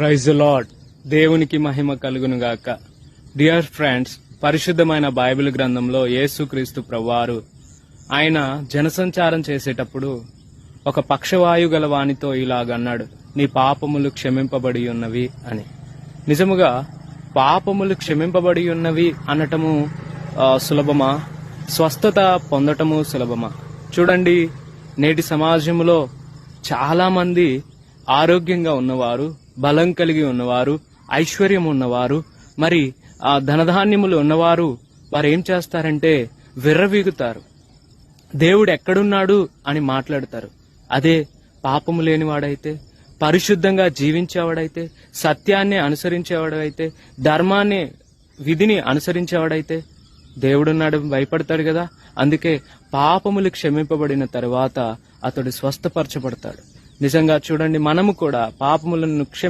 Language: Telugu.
ప్రైజ్ లాడ్ దేవునికి మహిమ కలుగునుగాక. డియర్ ఫ్రెండ్స్ పరిశుద్ధమైన బైబిల్ గ్రంథంలో యేసుక్రీస్తు ప్రభువారు ఆయన జనసంచారం చేసేటప్పుడు ఒక పక్షవాయు గల వానితో ఇలాగన్నాడు నీ పాపములు క్షమింపబడి ఉన్నవి అని. నిజముగా పాపములు క్షమింపబడి ఉన్నవి అనటము సులభమా? స్వస్థత పొందటము సులభమా? చూడండి నేటి సమాజంలో చాలామంది ఆరోగ్యంగా ఉన్నవారు బలం కలిగి ఉన్నవారు ఐశ్వర్యం ఉన్నవారు మరి ఆ ధనధాన్యములు ఉన్నవారు వారు ఏం చేస్తారంటే విర్రవీగుతారు. దేవుడు ఎక్కడున్నాడు అని మాట్లాడతారు. అదే పాపము లేనివాడైతే పరిశుద్ధంగా జీవించేవాడైతే సత్యాన్ని అనుసరించేవాడైతే ధర్మాన్ని విధిని అనుసరించేవాడైతే దేవుడున్నాడు భయపడతాడు కదా. అందుకే పాపములు క్షమింపబడిన తరువాత అతడు స్వస్థపరచబడతాడు. నిజంగా చూడండి మనము కూడా పాపములను క్షమి